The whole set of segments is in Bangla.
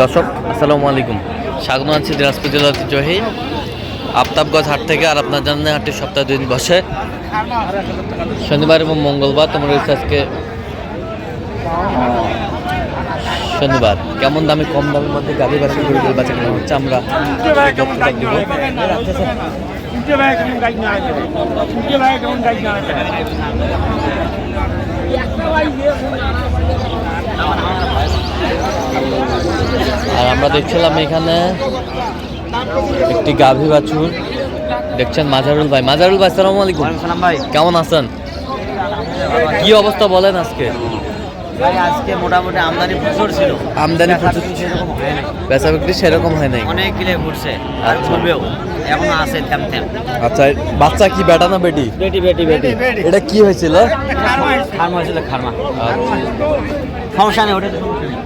দর্শক, আসসালামু আলাইকুম। স্বাগত আছি দিনাজপুর জেলার ঐতিহ্যবাহী আফতাবগঞ্জ হাট থেকে আর আপনার জানেন হাটটি সপ্তাহে দুদিন বসে। শনিবার এবং মঙ্গলবার তোমার রয়েছে আজকে শনিবার। কেমন দামে কম দামের মধ্যে গাড়ি বাসা গেলে বাচ্চা কেনা হচ্ছে আমরা দক্ষতা দিব আর আমরা দেখছিলাম এখানে একটি গাভী বাছুর। দেখছেন মাজারুল ভাই। মাজারুল ভাই আসসালামু আলাইকুম। ভাই। কেমন আছেন? কি অবস্থা বলেন আজকে? আজকে মোটামুটি আমদানি প্রচুর ছিল। আমদানি প্রচুর সেরকম হয় নাই। বেচা বিক্রি সেরকম হয় নাই। অনেক কিলে ঘুরছে আর ঘুরবেও। এখনও আছে তেম তেম। আচ্ছা বাচ্চা কি বেটা না বেটি? বেটি বেটি বেটি। এটা কি হয়েছিল? খারমা হয়েছিল খারমা। আচ্ছা। সমস্যা নেই ওটা তো সমস্যা নেই।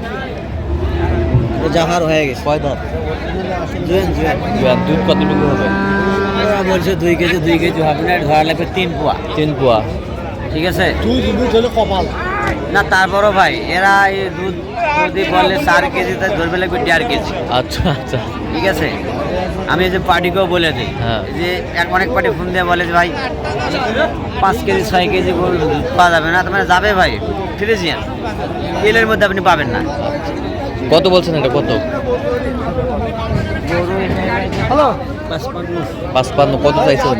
ওটা জাহার হয়ে গেছে। কয় দাঁত? দুধ- কতটুকু হবে? ওরা বলছে দুই কেজি দুই কেজি হবে না ধরা লাগবে তিন পোয়া। তিন পোয়া। ঠিক আছে? না তারপরও ভাই এরা এই দুধ যদি বলে চার কেজি তাই ধরবে লাগবে দেড় কেজি। আচ্ছা আচ্ছা। ঠিক আছে? আমি এই যে পার্টিকেও বলে দিই হ্যাঁ। যে এক অনেক পার্টি ফোন দিয়ে বলে যে ভাই পাঁচ কেজি ছয় কেজি দুধ পাওয়া যাবে না। তার মানে যাবে ভাই ফ্রিজিয়ান। এলের মধ্যে আপনি পাবেন না। কত বলছেন এটা কত? পাঁচপান্ন কত চাইছেন?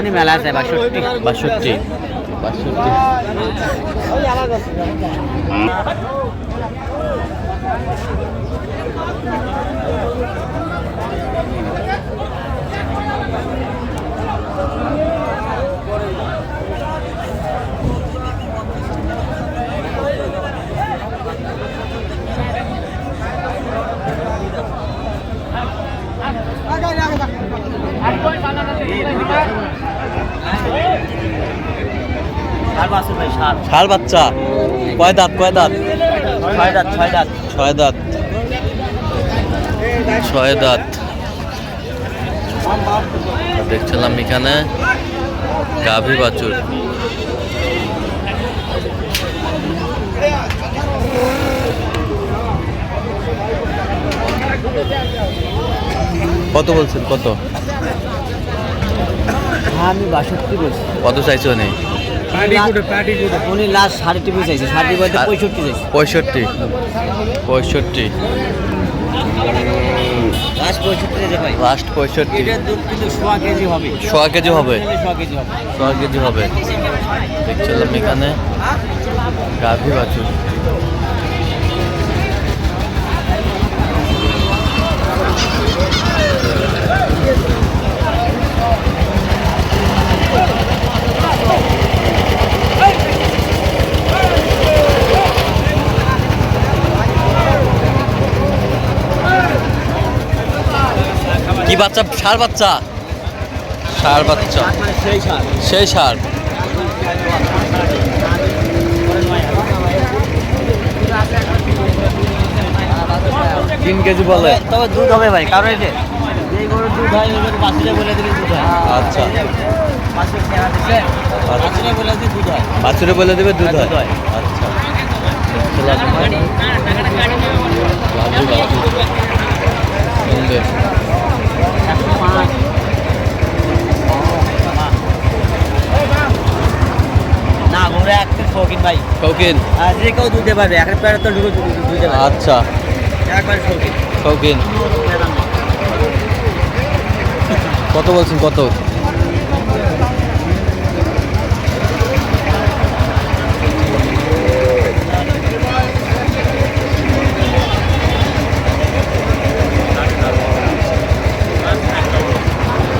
উনি মেলা আছে বাষট্টি। বাষট্টি। বাষট্টি। ষাড় বাচ্চা। কয় দাঁত কয় দাঁত? ছয় দাঁত ছয় দাঁত। ছয় দাঁত। ছয় দাঁত। দেখছিলাম এখানে গাভী বাছুর। কত বলছেন? কত? আমি বাষট্টি বলছি। কত চাইছো নেই উনি লাস্ট সাড়ে টিপি চাইছে। সাড়ে টিপি পঁয়ষট্টি চাইছে। পঁয়ষট্টি। পঁয়ষট্টি। লাস্ট পঁয়ষট্টি সোয়া কেজি হবে। সোয়া কেজি হবে। সোয়া কেজি হবে। ছয় কেজি হবে। দেখছিলাম এখানে। গাভী বাছুর। কি বাচ্চা? ষাড় বাচ্চা? ষাড় বাচ্চা। সেই সার। সেই সার তিন কেজি বলে। তবে দুধ হবে ভাই কারণ এই যে দুধ হয় বলে দিলে দুধ হয়। আচ্ছা। বাছুর বলে হয়। বাছুরে বলে দেবে দুধ হয়। আচ্ছা। সুন্দর। শৌখিন। ভাই শৌখিন কেউ পারবে আচ্ছা। একবার শৌখিন। কত বলছেন কত?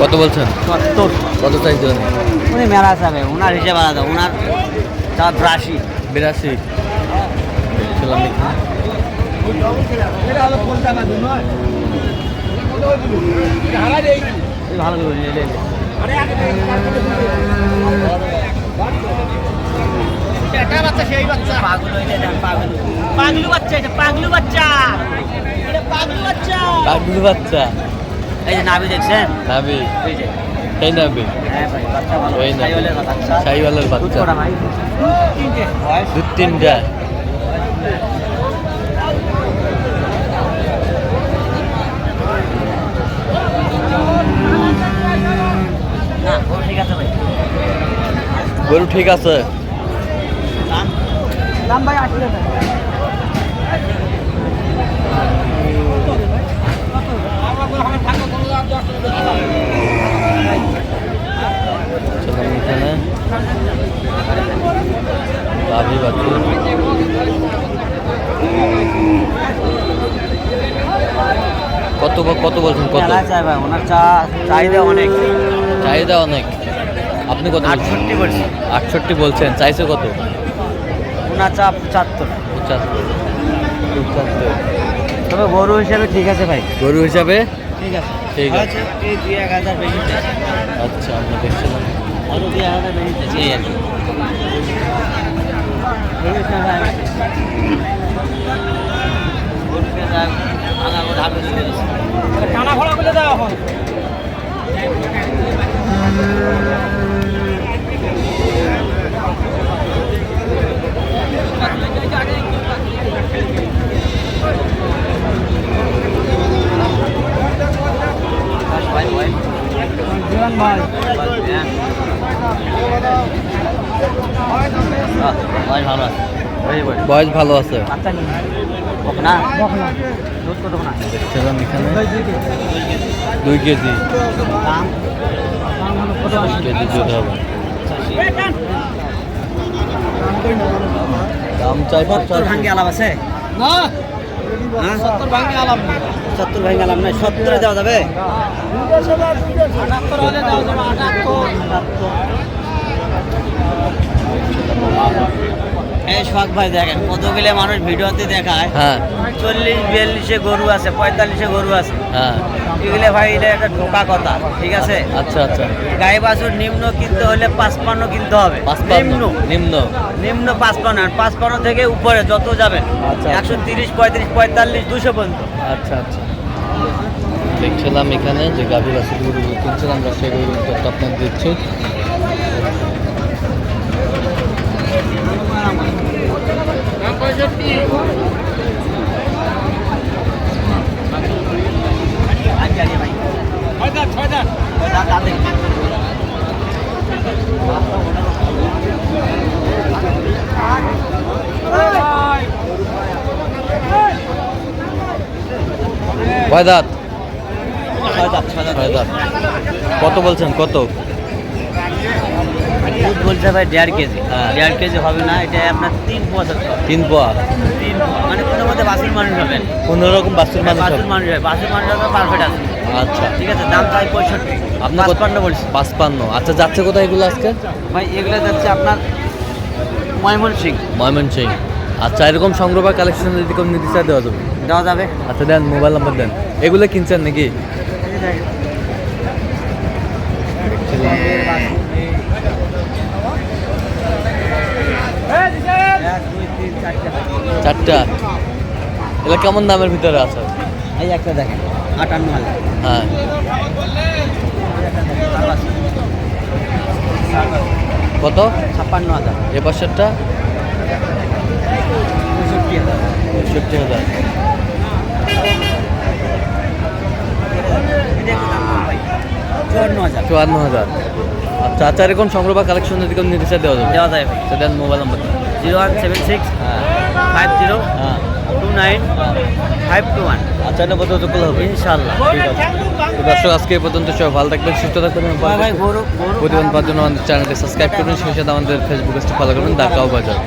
কত বলছেন? সত্তর। কত চাইছেন? উনি মেলা যাবে ওনার হিসেবে আলাদা ওনার তা ব্রাশি। বিরাশি। ভালো করে পাগল পাগল পাগলু বাচ্চা এটা পাগলু বাচ্চা এটা পাগলু বাচ্চা কাকড়ি বাচ্চা। এই যে নাভি দেখছেন? নাভি। এই নাভি। হ্যাঁ ভাই বাচ্চা ভালো। এই নাভি। বাচ্চা। দুধ তিনটা। গরু ঠিক আছে ভাই। এখানে কত কত বলছেন কত? ওনার চা চাহিদা অনেক। চাহিদা অনেক। আপনি কত আটষট্টি বলছি। আটষট্টি বলছেন চাইছে কত? ওনার চা পঁচাত্তর। পঁচাত্তর। পঁচাত্তর। তবে গরু হিসেবে ঠিক আছে ভাই। গরু হিসাবে? ঠিক আছে। ঠিক আছে। আচ্ছা আমরা দেখছিলাম আরও দুই এক হাজার বেশি চাই, এই আর কি। আমি আধা করে দিচ্ছি। টানা ফোড়া করে দাও এখন ভাই, ভাই। জিরান ভাই হ্যাঁ। আহ, ভাই ভালো আছে Very good। বয়স ভালো আছে? দেখছিলাম এখানে দুই কেজি? কেজি। দুধ হবে। দাম চাই সত্তর ভাঙ্গে আলাপ আছে? না? সত্তর ভাঙে আলাম নাই সত্তরে দেওয়া যাবে আটাত্তর হলে দাও তোমার আটাত্তর এই শখ ভাই দেখেন। কতগুলো মানুষ ভিডিওতে দেখায়। হ্যাঁ। চল্লিশ বিয়াল্লিশে গরু আছে পঁয়তাল্লিশে গরু আছে। হ্যাঁ। এগুলো ভাই এটা একটা ঢোকা কথা ঠিক আছে? আচ্ছা আচ্ছা। গাই বাছুর নিম্ন কিনতে হলে পাঁচপান্ন কিনতে হবে। নিম্ন। নিম্ন। নিম্ন পাঁচপান্ন আর পাঁচপান্ন থেকে উপরে যত যাবেন আচ্ছা। একশো তিরিশ পঁয়ত্রিশ পঁয়তাল্লিশ দুশো পর্যন্ত। আচ্ছা আচ্ছা। দেখছিলাম এখানে যে গাভী বাছুরগুলো কিনছিলাম আমরা সেগুলো আপনাকে দিচ্ছি আচ্ছা আচ্ছা ভাই ছয়টা ছয়টা দা- দাঁতে। কয় দাঁত। কত বলছেন? কত? দুধ বলছে ভাই দেড় কেজি। হ্যাঁ। দেড় কেজি হবে না এটা আপনার তিন পঁচাত্তর তিন পোয়া? তিন মানে কোনো মধ্যে বাসুর মানুষ হবেন পনেরো রকম বাছুর মানুষ বাসুর মানুষ হবে। বাসুর মানুষ হবে পারফেক্ট আছে। আচ্ছা। ঠিক আছে দাম চাই পঁয়ষট্টি। আপনার পাঁচপান্ন বলছি। পাঁচপান্ন। আচ্ছা যাচ্ছে কোথায় এগুলো আজকে? ভাই এগুলো যাচ্ছে আপনার ময়মন সিং ময়মন সিং আচ্ছা এরকম সংগ্রহ বা কালেকশন যদি কোনো নিতে দেওয়া যাবে। দেওয়া যাবে। আচ্ছা দেন মোবাইল নাম্বার দেন। এগুলো কিনছেন নাকি? চারটা। এগুলো কেমন দামের ভিতরে আছে? এই একটা দেখেন আটান্ন হাজার। হ্যাঁ। কত? ছাপ্পান্ন হাজার। এ পাশেরটা? পঁয়ষট্টি হাজার। পঁয়ষট্টি হাজার। চুয়ান্ন হাজার। আচ্ছা আচ্ছা এরকম সংগ্রহ বা কালেকশন যদি কোনো চাই দেওয়া যাবে? দেওয়া যাবে আচ্ছা দেন mobile number zero one seven six হ্যাঁ। ফাইভ জিরো হ্যাঁ। টু নাইন হ্যাঁ। Five two one. আচ্ছা এটা বোধ হবে? ইনশাল্লাহ ঠিক আছে। তো দর্শক আজকে পর্যন্ত সবাই ভালো থাকবেন সুস্থ থাকবেন প্রতিদিন পাওয়ার জন্য আমাদের চ্যানেলটি সাবস্ক্রাইব করবেন সেই সাথে আমাদের ফেসবুক পেজটি ফলো করবেন। দাকাও বাজার